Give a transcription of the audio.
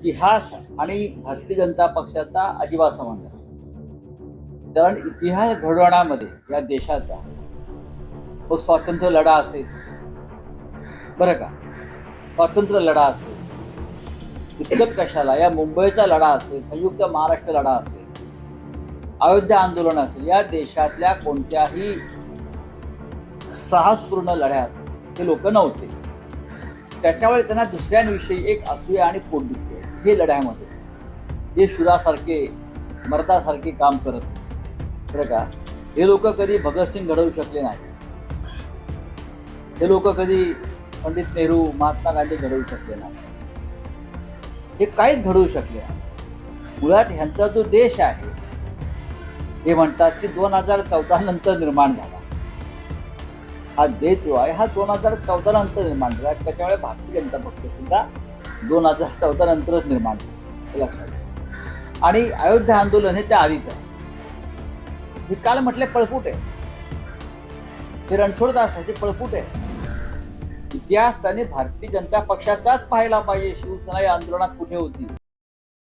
इतिहास आणि भारतीय जनता पक्षाचा अजिबात संबंध नाही कारण इतिहास घडवण्यामध्ये या देशाचा मग स्वातंत्र्य लढा असेल. बरं का? स्वातंत्र्य लढा असेल. इतकंच कशाला? या मुंबईचा लढा असेल संयुक्त महाराष्ट्र लढा असेल अयोध्या आंदोलन असेल या देशातल्या कोणत्याही साहसपूर्ण लढ्यात हे लोक नव्हते. त्याच्यामुळे त्यांना दुसऱ्यांविषयी एक असूया आणि पोटदुखी आहे हे लढ्यामध्ये हे शुरासारखे मर्दासारखे काम करत बरं का? हे लोक कधी भगतसिंग घडवू शकले नाही. हे लोक कधी पंडित नेहरू महात्मा गांधी घडवू शकले नाही. हे काहीच घडवू शकले नाही. मुळात ह्यांचा जो देश आहे हे म्हणतात की दोन हजार चौदा नंतर निर्माण झाला. हा देश जो आहे हा दोन हजार चौदा नंतर निर्माण झाला. त्याच्यामुळे भारतीय जनता पक्ष सुद्धा दोन हजार चौदा नंतरच निर्माण झालं हे लक्षात आणि अयोध्या आंदोलन हे त्या आधीच आहे. हे काल म्हटले पळपूट आहे. ते रणछोडदास आहे ते पळपूट आहे. इतिहास त्याने भारतीय जनता पक्षाचाच पाहायला पाहिजे. शिवसेना या आंदोलनात कुठे होती?